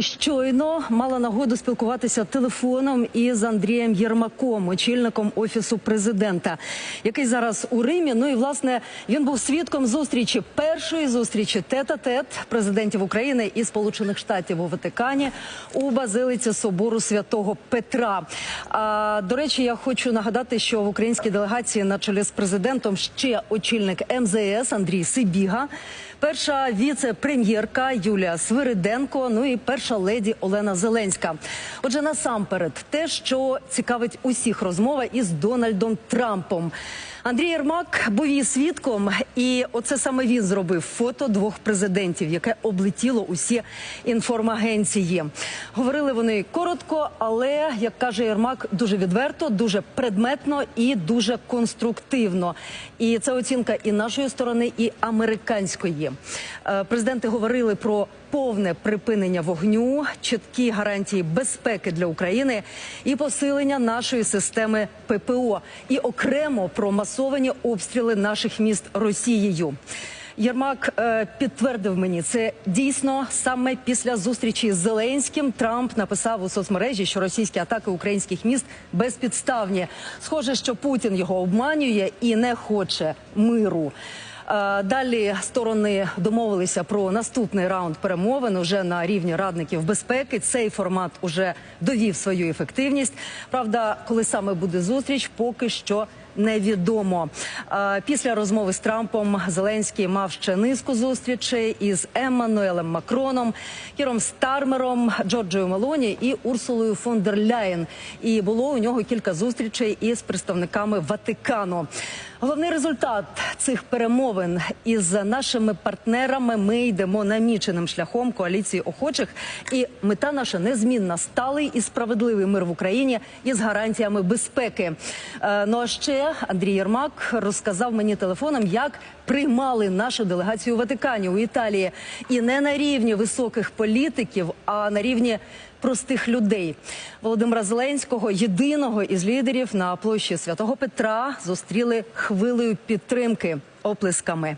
Щойно мала нагоду спілкуватися телефоном із Андрієм Єрмаком, очільником офісу президента, який зараз у Римі. Ну і власне він був свідком зустрічі першої зустрічі тет-а-тет президентів України і Сполучених Штатів у Ватикані у базилиці собору святого Петра. А до речі, я хочу нагадати, що в українській делегації на чолі з президентом ще очільник МЗС Андрій Сибіга. Перша віце-прем'єрка Юлія Свириденко, ну і перша леді Олена Зеленська. Отже, насамперед, те, що цікавить усіх розмова із Дональдом Трампом. Андрій Єрмак був її свідком, і оце саме він зробив фото двох президентів, яке облетіло усі інформагенції. Говорили вони коротко, але як каже Єрмак, дуже відверто, дуже предметно і дуже конструктивно. І це оцінка і нашої сторони, і американської. Е, Президенти говорили про повне припинення вогню, чіткі гарантії безпеки для України і посилення нашої системи ППО, і окремо про масовані обстріли наших міст Росією. Єрмак е, підтвердив мені це дійсно саме після зустрічі з Зеленським. Трамп написав у соцмережі, що російські атаки українських міст безпідставні. Схоже, що Путін його обманює і не хоче миру. Е, Далі сторони домовилися про наступний раунд перемовин уже на рівні радників безпеки. Цей формат уже довів свою ефективність. Правда, коли саме буде зустріч, поки що невідомо. Е, Після розмови з Трампом Зеленський мав ще низку зустрічей із Еммануелем Макроном, Кіром Стармером, Джорджою Мелоні і Урсулою фон дер Ляєн. І було у нього кілька зустрічей із представниками Ватикану. Головний результат цих перемовин із нашими партнерами ми йдемо наміченим шляхом коаліції охочих, і мета наша незмінна сталий і справедливий мир в Україні із гарантіями безпеки. Е, Ну а ще Андрій Єрмак розказав мені телефоном, як приймали нашу делегацію у Ватикані у Італії, і не на рівні високих політиків, а на рівні простих людей. Володимира Зеленського, єдиного із лідерів на площі Святого Петра, зустріли хвилею підтримки оплесками.